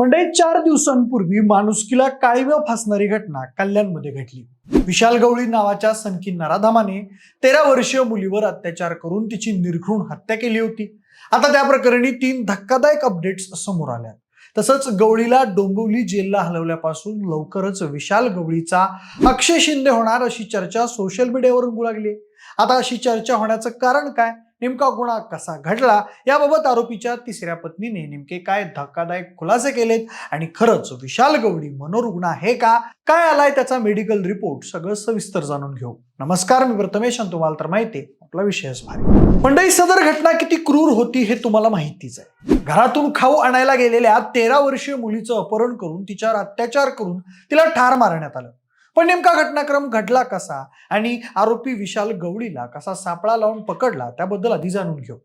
म्हणजे चार दिवसांपूर्वी माणुसकीला काळीव्या फासणारी घटना कल्याणमध्ये घडली. विशाल गवळी नावाच्या सनकी नराधामाने तेरा वर्षीय मुलीवर अत्याचार करून तिची निर्घृण हत्या केली होती. आता त्या प्रकरणी तीन धक्कादायक अपडेट्स समोर आल्या. तसंच गवळीला डोंबिवली जेलला हलवल्यापासून लवकरच विशाल गवळीचा अक्षय शिंदे होणार अशी चर्चा सोशल मीडियावरून होऊ लागली आता अशी चर्चा होण्याचं कारण काय? नेमका गुन्हा कसा घडला याबाबत आरोपीच्या तिसऱ्या पत्नीने नेमके काय धक्कादायक खुलासे केलेत आणि खरंच विशाल गवडी मनोरुग्ण आहे का? काय आलाय त्याचा मेडिकल रिपोर्ट सगळं सविस्तर जाणून घेऊ. नमस्कार मी प्रथमेश आणि तुम्हाला तर माहिती आपला विषयच भारी मंडई सदर घटना किती क्रूर होती हे तुम्हाला माहितीच आहे. घरातून खाऊ आणायला गेलेल्या तेरा वर्षीय मुलीचं अपहरण करून तिच्यावर अत्याचार करून तिला ठार मारण्यात आलं. पण नेमका घटनाक्रम घडला कसा? आणि आरोपी विशाल गवळीला कसा सापळा लावून पकडला? त्याबद्दल आधी जाणून घेऊ.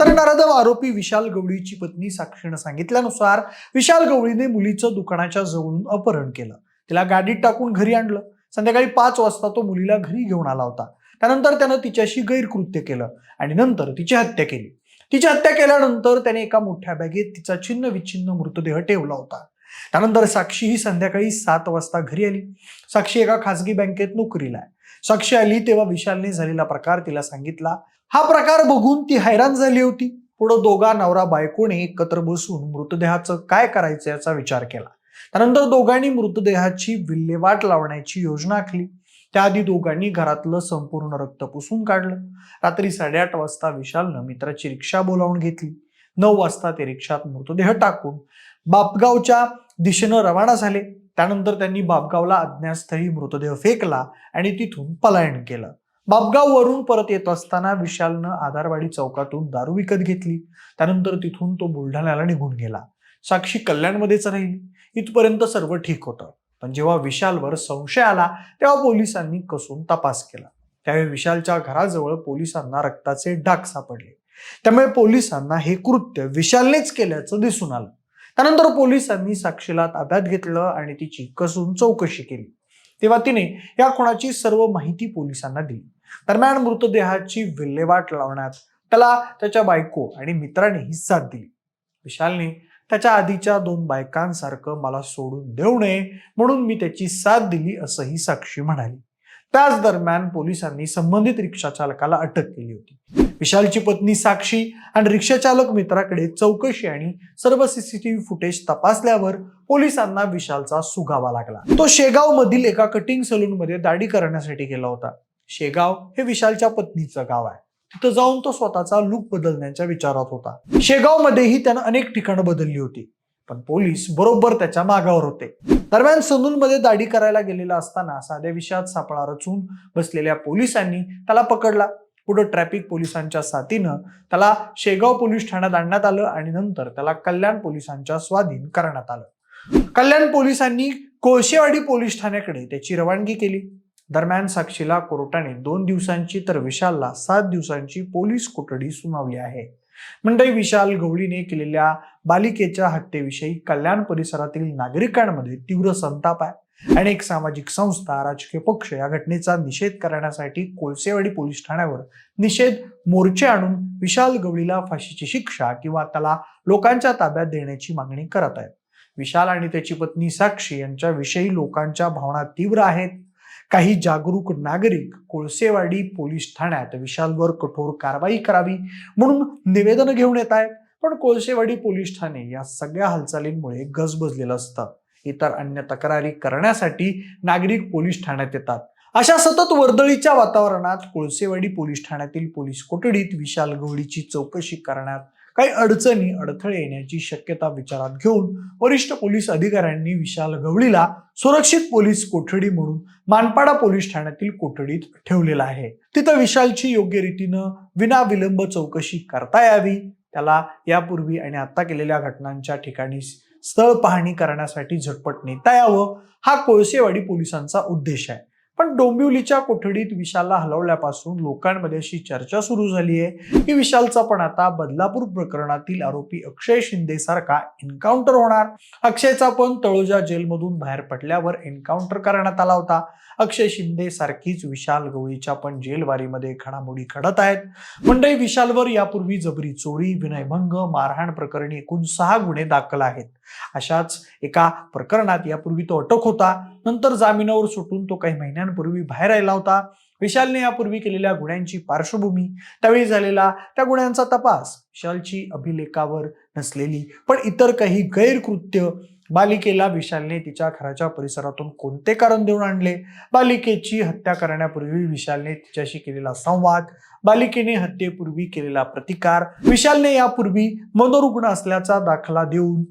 तर नराधम आरोपी विशाल गवळीची पत्नी साक्षीनं सांगितल्यानुसार विशाल गवळीने मुलीचं दुकानाच्या जवळून अपहरण केलं. तिला गाडीत टाकून घरी आणलं. संध्याकाळी पाच वाजता तो मुलीला घरी घेऊन आला होता. त्यानंतर त्यानं तिच्याशी गैरकृत्य केलं आणि नंतर तिची हत्या केली. तिची हत्या केल्यानंतर त्याने एका मोठ्या बॅगेत तिचा छिन्न विच्छिन्न मृतदेह ठेवला होता. त्यानंतर साक्षी ही संध्याकाळी सात वाजता घरी आली. साक्षी एका खासगी बँकेत नोकरीला आहे. साक्षी आली तेव्हा विशालने झालेला प्रकार तिला सांगितला. हा प्रकार बघून ती हैराण झाली होती. पुढं दोघा नवरा बायकोने एकत्र बसून मृतदेहाचं काय करायचं याचा विचार केला. त्यानंतर दोघांनी मृतदेहाची विल्हेवाट लावण्याची योजना आखली. त्याआधी दोघांनी घरातलं संपूर्ण रक्त पुसून काढलं. रात्री साडेआठ वाजता विशालनं मित्राची रिक्षा बोलावून घेतली. नऊ वाजता ते रिक्षात मृतदेह टाकून बापगावच्या दिशेनं रवाना झाले. त्यानंतर त्यांनी बापगावला अज्ञातस्थळी मृतदेह फेकला आणि तिथून पलायन केलं. बापगाववरून परत येत असताना विशालनं आधारवाडी चौकातून दारू विकत घेतली. त्यानंतर तिथून तो बुलढाण्याला निघून गेला. साक्षी कल्याणमध्येच राहिली. इथपर्यंत सर्व ठीक होतं. पण जेव्हा विशालवर संशय आला तेव्हा पोलिसांनी कसून तपास केला. त्यावेळी विशालच्या घराजवळ पोलिसांना रक्ताचे डाग सापडले. त्यामुळे पोलिसांना हे कृत्य विशालनेच केल्याचं दिसून आलं. त्यानंतर पोलिसांनी साक्षीला ताब्यात घेतलं आणि तिची कसून चौकशी केली. तेव्हा तिने या खुणाची सर्व माहिती पोलिसांना दिली. दरम्यान मृतदेहाची विल्हेवाट लावण्यात त्याला त्याच्या बायको आणि मित्रानेही साथ दिली. विशालने त्याच्या आधीच्या दोन बायकांसारखं मला सोडून देऊ नये म्हणून मी त्याची साथ दिली असंही साक्षी म्हणाली. त्याच दरम्यान पोलिसांनी संबंधित रिक्षा चालकाला अटक केली होती. विशालची पत्नी साक्षी आणि रिक्षाचालक मित्राकडे चौकशी आणि सर्व सीसीटीव्ही फुटेज तपासल्यावर पोलिसांना विशालचा सुगावा लागला. तो शेगाव मधील एका कटिंग सलून मध्ये दाढी करण्यासाठी गेला होता. शेगाव हे विशालच्या पत्नीचं गाव आहे. तिथं जाऊन तो स्वतःचा लुक बदलण्याच्या विचारात होता. शेगाव मध्येही त्यानं अनेक ठिकाणं बदलली होती. पण पोलीस बरोबर त्याच्या मागावर होते. दरम्यान सलूनमध्ये दाढी करायला गेलेला असताना साध्या विषयात सापळा रचून बसलेल्या पोलिसांनी त्याला पकडला. पुढे ट्रॅफिक पोलिसांच्या साथीनं त्याला शेगाव पोलीस ठाण्यात आणण्यात आलं आणि नंतर त्याला कल्याण पोलिसांच्या स्वाधीन करण्यात आलं. कल्याण पोलिसांनी कोळशेवाडी पोलीस ठाण्याकडे त्याची रवानगी केली. दरम्यान साक्षीला कोर्टाने दोन दिवसांची तर विशालला सात दिवसांची पोलीस कोठडी सुनावली आहे. मंडई विशाल गवळीने केलेल्या बालिकेच्या हत्येविषयी कल्याण परिसरातील नागरिकांमध्ये तीव्र संताप आहे. अनेक सामाजिक संस्था राजकीय पक्ष या घटनेचा निषेध करण्यासाठी कोळसेवाडी पोलीस ठाण्यावर निषेध मोर्चे आणून विशाल गवळीला फाशीची शिक्षा किंवा त्याला लोकांच्या ताब्यात देण्याची मागणी करत आहेत. विशाल आणि त्याची पत्नी साक्षी यांच्याविषयी लोकांच्या भावना तीव्र आहेत. काही जागरूक नागरिक कोळसेवाडी पोलीस ठाण्यात विशालवर कठोर कारवाई करावी म्हणून निवेदन घेऊन येत आहेत. पण कोळसेवाडी पोलीस ठाणे या सगळ्या हालचालींमुळे गजबजलेलं असतं. इतर अन्य तक्रारी करण्यासाठी नागरिक पोलीस ठाण्यात येतात. अशा सतत वर्दळीच्या वातावरणात कोळसेवाडी पोलीस ठाण्यातील पोलीस कोठडीत विशाल गवळीची चौकशी करण्यात काही अडचणी अडथळे येण्याची शक्यता विचारात घेऊन वरिष्ठ पोलीस अधिकाऱ्यांनी विशाल गवळीला सुरक्षित पोलीस कोठडी म्हणून मानपाडा पोलीस ठाण्यातील कोठडीत ठेवलेला आहे. तिथं विशालची योग्य रीतीनं विनाविलंब चौकशी करता यावी. त्याला यापूर्वी आणि आता केलेल्या घटनांच्या ठिकाणी स्थळ पाहणी करण्यासाठी झटपट नेता यावं. हा कोळसेवाडी पोलिसांचा उद्देश आहे. पण डोंबिवलीच्या कोठडीत विशालला हलवल्यापासून लोकांमध्ये अशी चर्चा सुरू झाली आहे की विशालचा पण आता बदलापूर प्रकरणातील आरोपी अक्षय शिंदे सारखा एन्काउंटर होणार. अक्षयचा पण तळोजा जेलमधून बाहेर पडल्यावर एन्काउंटर करण्यात आला होता. अक्षय शिंदे सारखीच विशाल गवळीच्या पण जेलवारीमध्ये घडामोडी घडत आहेत. मंडळी विशालवर यापूर्वी जबरी चोरी विनयभंग मारहाण प्रकरणी एकूण सहा गुन्हे दाखल आहेत. अशाच एका प्रकरणात यापूर्वी तो अटक होता. नंतर जामिनावर सुटून तो काही महिन्यांपूर्वी बाहेर आला होता. विशालने यापूर्वी केलेल्या गुन्ह्यांची पार्श्वभूमी त्यावेळी झालेला त्या गुन्ह्यांचा तपास विशालची अभिलेखावर नसलेली पण इतर काही गैरकृत्य बालिकेला विशालने तिच्या घराच्या परिसरातून कोणते कारण देऊन आणले? बालिकेची हत्या करण्यापूर्वी विशालने तिच्याशी केलेला संवाद बालिकेने हत्येपूर्वी केलेला प्रतिकार विशालने यापूर्वी मनोरुग्ण असल्याचा दाखला देऊन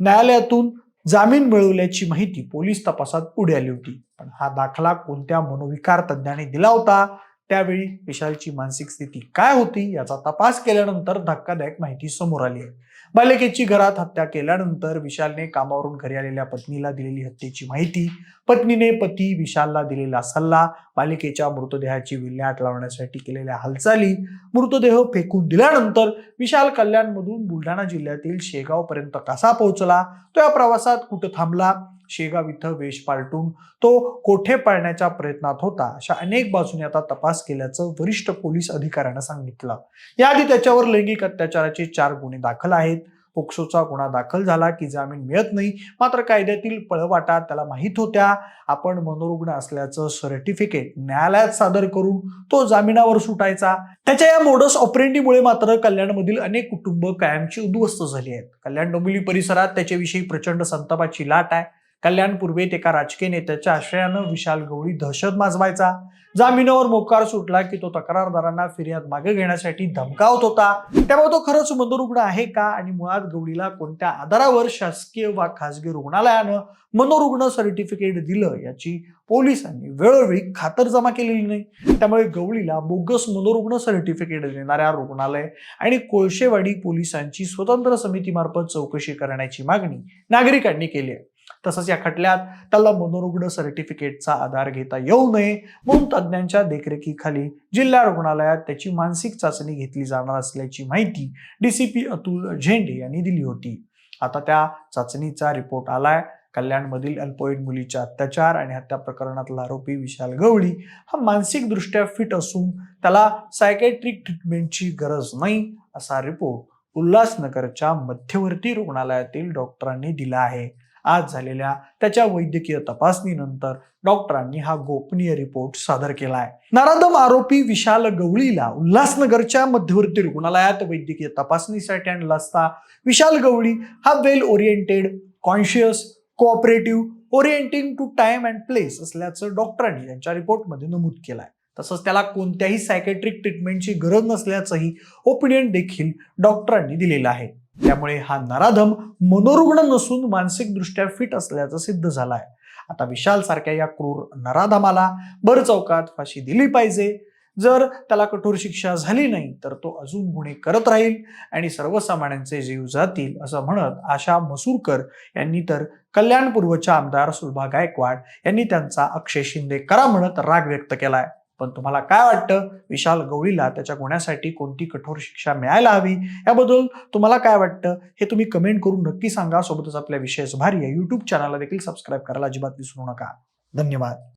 न्यायालयातून जामीन मिळवल्याची माहिती पोलीस तपासात पुढे आली होती. पण हा दाखला कोणत्या मनोविकार तज्ज्ञाने दिला होता? त्यावेळी विशालची मानसिक स्थिती काय होती याचा तपास केल्यानंतर धक्कादायक माहिती समोर आली. आहे बालिकेची घरात हत्या केल्यानंतर विशालने कामावरून घरी आलेल्या पत्नीला दिलेली हत्येची माहिती पत्नीने पती विशालला दिलेला सल्ला बालिकेच्या मृतदेहाची विल्हेवाट लावण्यासाठी केलेल्या हालचाली मृतदेह फेकून दिल्यानंतर विशाल कल्याणमधून बुलढाणा जिल्ह्यातील शेगावपर्यंत कसा पोहोचला तो या प्रवासात कुठं थांबला शेगाव इथं वेश पालटून तो कोठे पळण्याच्या प्रयत्नात होता अशा अनेक बाजूने आता तपास केल्याचं वरिष्ठ पोलीस अधिकाऱ्यानं सांगितलं. याआधी त्याच्यावर लैंगिक अत्याचाराचे चार गुन्हे दाखल आहेत. पोक्सोचा गुन्हा दाखल झाला की जामीन मिळत नाही. मात्र कायद्यातील पळवाटा त्याला माहीत होत्या. आपण मनोरुग्ण असल्याचं सर्टिफिकेट न्यायालयात सादर करून तो जामिनावर सुटायचा. त्याच्या या मोडस ऑपरेंडीमुळे मात्र कल्याणमधील अनेक कुटुंब कायमची उद्ध्वस्त झाली आहेत. कल्याण डोंबिवली परिसरात त्याच्याविषयी प्रचंड संतापाची लाट आहे. कल्याण पूर्वेत एका राजकीय नेत्याच्या आश्रयानं विशाल गवळी दहशत माजवायचा. जामिनावर मोकार सुटला की तो तक्रारदारांना फिर्याद मागे घेण्यासाठी धमकावत होता. त्यामुळे तो खरंच मनोरुग्ण आहे का? आणि मुळात गवळीला कोणत्या आधारावर शासकीय वा खासगी रुग्णालयानं मनोरुग्ण सर्टिफिकेट दिलं याची पोलिसांनी वेळोवेळी खातरजमा केलेली नाही. त्यामुळे गवळीला बोगस मनोरुग्ण सर्टिफिकेट देणाऱ्या रुग्णालय आणि कोळशेवाडी पोलिसांची स्वतंत्र समितीमार्फत चौकशी करण्याची मागणी नागरिकांनी केली आहे. तसंच या खटल्यात त्याला मनोरुग्ण सर्टिफिकेटचा आधार घेता येऊ नये म्हणून तज्ज्ञांच्या देखरेखीखाली जिल्हा रुग्णालयात त्याची मानसिक चाचणी घेतली जाणार असल्याची माहिती डीसीपी अतुल झेंडे यांनी दिली होती. आता त्या चाचणीचा रिपोर्ट आलाय. कल्याणमधील अल्पवयीन मुलीच्या अत्याचार आणि हत्या प्रकरणातला आरोपी विशाल गवळी हा मानसिकदृष्ट्या फिट असून त्याला सायकॅट्रिक ट्रीटमेंटची गरज नाही असा रिपोर्ट उल्हासनगरच्या मध्यवर्ती रुग्णालयातील डॉक्टरांनी दिला आहे. आज झालेल्या त्याच्या वैद्यकीय तपासणीनंतर डॉक्टरांनी हा गोपनीय रिपोर्ट सादर केला आहे नराधम आरोपी विशाल गवळीला उल्हासनगरच्या मध्यवर्ती रुग्णालयात वैद्यकीय तपासणीसाठी आणला असता विशाल गवळी हा well oriented conscious cooperative orienting to time and place असल्याचं डॉक्टरांनी त्यांच्या रिपोर्टमध्ये नमूद केलं आहे तसंच त्याला कोणत्याही सायकॅट्रिक ट्रीटमेंटची गरज नसल्याचंही ओपिनियन देखील डॉक्टरांनी दिलेलं आहे. त्यामुळे हा नराधम मनोरुग्ण नसून मानसिकदृष्ट्या फिट असल्याचं सिद्ध झालं आहे आता विशाल सारख्या या क्रूर नराधमाला भर चौकात फाशी दिली पाहिजे. जर त्याला कठोर शिक्षा झाली नाही तर तो अजून गुन्हे करत राहील आणि सर्वसामान्यांचे जीव जातील असं म्हणत आशा मसूरकर यांनी तर कल्याणपूर्वच्या आमदार सुलभा गायकवाड यांनी त्यांचा अक्षय शिंदे करा म्हणत राग व्यक्त केलाय. पण तुम्हाला काय वाटतं? विशाल गवळीला त्याच्या गुन्ह्यासाठी कोणती कठोर शिक्षा मिळायला हवी? याबद्दल तुम्हाला काय वाटतं? हे तुम्ही कमेंट करून नक्की सांगा. सोबतच आपल्या विशेष भारी या युट्यूब चॅनलला देखील सबस्क्राईब करायला अजिबात विसरू नका. धन्यवाद.